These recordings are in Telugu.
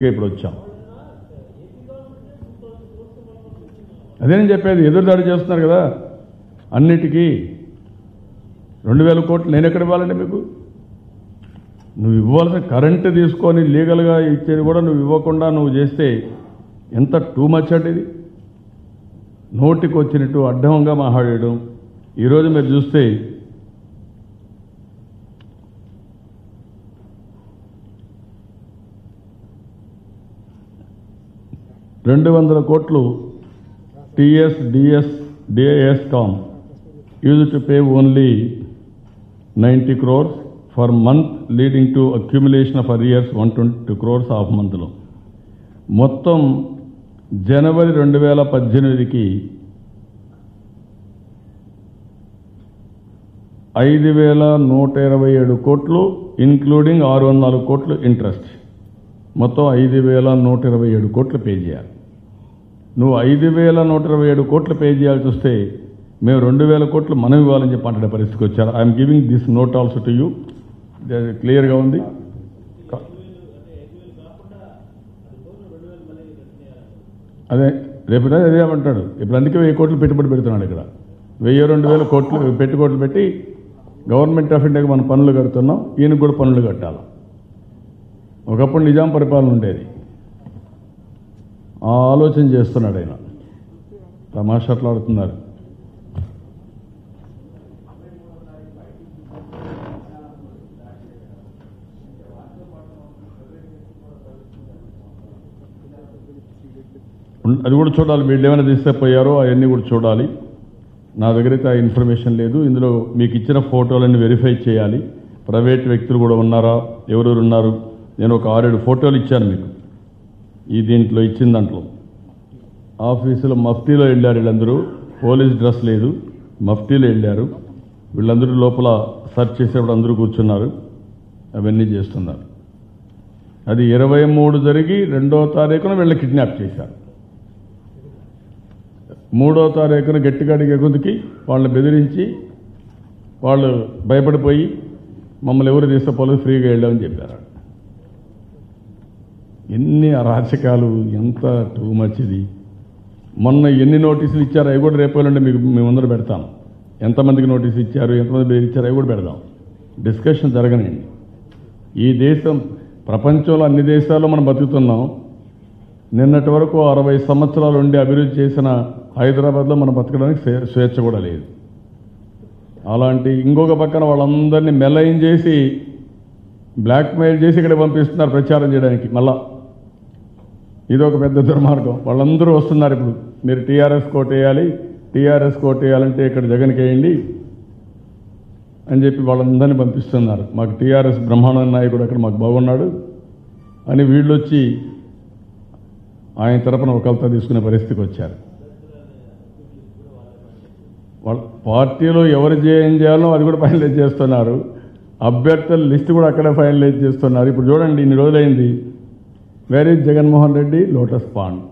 ఇప్పుడు వచ్చాం అదే నేను చెప్పేది ఎదురుదాడి చేస్తున్నారు కదా అన్నిటికీ రెండు వేల కోట్లు నేను ఎక్కడ ఇవ్వాలండి మీకు? నువ్వు ఇవ్వాల్సిన కరెంటు తీసుకొని లీగల్గా ఇచ్చేది కూడా నువ్వు ఇవ్వకుండా నువ్వు చేస్తే ఎంత టూ మచ్ అంటే ఇది? నోటికి వచ్చినట్టు అడ్డంగా మాట్లాడేయడం ఈరోజు మీరు చూస్తే రెండు వందల కోట్లు TS DS DIS com. Use to pay only ninety crores for month leading to accumulation of arrears one twenty crores of మంత్లో. మొత్తం జనవరి రెండు వేల పద్దెనిమిదికి ఐదు వేల నూట ఇరవై ఏడు కోట్లు ఇన్క్లూడింగ్ ఆరు వందల నాలుగు కోట్లు ఇంట్రెస్ట్ మొత్తం ఐదు వేల నూట ఇరవై ఏడు కోట్లు పే చేయాలి. నువ్వు ఐదు వేల నూట ఇరవై ఏడు కోట్లు పే చేయాల్సి వస్తే మేము రెండు వేల కోట్లు మనం ఇవ్వాలని చెప్పి అంటే పరిస్థితికి వచ్చారు. I'm giving this note also to you క్లియర్గా ఉంది. అదే రేపు అదే ఏమంటాడు ఇప్పుడు అందుకే వెయ్యి కోట్లు పెట్టుబడి పెడుతున్నాడు ఇక్కడ. వెయ్యి రెండు వేల కోట్లు పెట్టుకోట్లు పెట్టి గవర్నమెంట్ ఆఫ్ ఇండియాకి మనం పనులు కడుతున్నాం. ఈయనకు కూడా పనులు కట్టాలి. ఒకప్పుడు నిజాం పరిపాలన ఉండేది. ఆలోచన చేస్తున్నాడు ఆయన. తమాషాట్లాడుతున్నారు అది కూడా చూడాలి. వీళ్ళు ఏమైనా తీసుకుపోయారో అవన్నీ కూడా చూడాలి. నా దగ్గర అయితే ఆ ఇన్ఫర్మేషన్ లేదు. ఇందులో మీకు ఇచ్చిన ఫోటోలన్నీ వెరిఫై చేయాలి. ప్రైవేట్ వ్యక్తులు కూడా ఉన్నారా? ఎవరెవరు ఉన్నారు? నేను ఒక ఆరేడు ఫోటోలు ఇచ్చాను మీకు. ఈ దీంట్లో ఇచ్చిన దాంట్లో. ఆఫీసులో మఫ్తీలో వెళ్ళారు వీళ్ళందరూ. పోలీస్ డ్రెస్ లేదు. మఫ్తీలో వెళ్ళారు. వీళ్ళందరూ లోపల సెర్చ్ చేసేప్పుడు అందరూ కూర్చున్నారు. అవన్నీ చేస్తున్నారు. అది ఇరవై మూడు జరిగి రెండో తారీఖున వీళ్ళని కిడ్నాప్ చేశారు. మూడో తారీఖున గట్టిగా అడిగే కొద్దికి వాళ్ళని బెదిరించి వాళ్ళు భయపడిపోయి మమ్మల్ని ఎవరు తీసుకుపోలేదు ఫ్రీగా వెళ్ళామని చెప్పారు. ఎన్ని అరాచకాలు ఎంత టూ మచ్ ఇది. మొన్న ఎన్ని నోటీసులు ఇచ్చారు అవి కూడా రేపు మీకు మేము ముందర పెడతాం. ఎంతమందికి నోటీసు ఇచ్చారు ఎంతమంది బెదిరి ఇచ్చారు అవి కూడా పెడదాం. డిస్కషన్ జరగనండి. ఈ దేశం ప్రపంచంలో అన్ని దేశాల్లో మనం బతుకుతున్నాం. నిన్నటి వరకు అరవై సంవత్సరాలు ఉండి అభివృద్ధి చేసిన హైదరాబాద్లో మనం బతకడానికి స్వేచ్ఛ కూడా లేదు. అలాంటి ఇంకొక పక్కన వాళ్ళందరినీ మెలైన్ చేసి బ్లాక్మెయిల్ చేసి ఇక్కడ పంపిస్తున్నారు ప్రచారం చేయడానికి. మళ్ళా ఇది ఒక పెద్ద దుర్మార్గం. వాళ్ళందరూ వస్తున్నారు ఇప్పుడు. మీరు టీఆర్ఎస్ కోట్ వేయాలి టీఆర్ఎస్ కోట్ వేయాలంటే ఇక్కడ జగన్కి వేయండి అని చెప్పి వాళ్ళందరినీ పంపిస్తున్నారు. మాకు టీఆర్ఎస్ బ్రహ్మానంద నాయకుడు అక్కడ మాకు బాగున్నాడు. అని వీళ్ళు వచ్చి ఆయన తరపున ఒకళ్ళతో తీసుకునే పరిస్థితికి వచ్చారు. వాళ్ళ పార్టీలో ఎవరు ఏం చేయాలో అది కూడా ఫైనలైజ్ చేస్తున్నారు. అభ్యర్థుల లిస్ట్ కూడా అక్కడే ఫైనలైజ్ చేస్తున్నారు. ఇప్పుడు చూడండి ఇన్ని రోజులైంది. వేరే జగన్మోహన్ రెడ్డి లోటస్ పాండ్.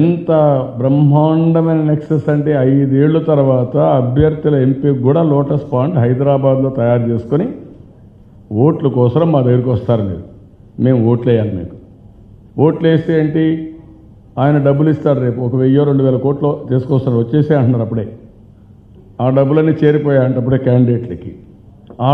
ఎంత బ్రహ్మాండమైన నెక్సెస్ అంటే ఐదేళ్ళ తర్వాత అభ్యర్థుల ఎంపీ కూడా లోటస్ పాండ్ హైదరాబాద్లో తయారు చేసుకొని ఓట్ల కోసం మా దగ్గరికి వస్తారు మీరు. మేము ఓట్లు వేయాలి మీకు. ఓట్లు వేస్తే ఏంటి? ఆయన డబ్బులు ఇస్తారు రేపు. ఒక వెయ్యో రెండు వేల కోట్లు తీసుకొస్తారు. వచ్చేసే అంటున్నారు అప్పుడే. ఆ డబ్బులన్నీ చేరిపోయాయి అంటే అప్పుడే క్యాండిడేట్లకి ఆ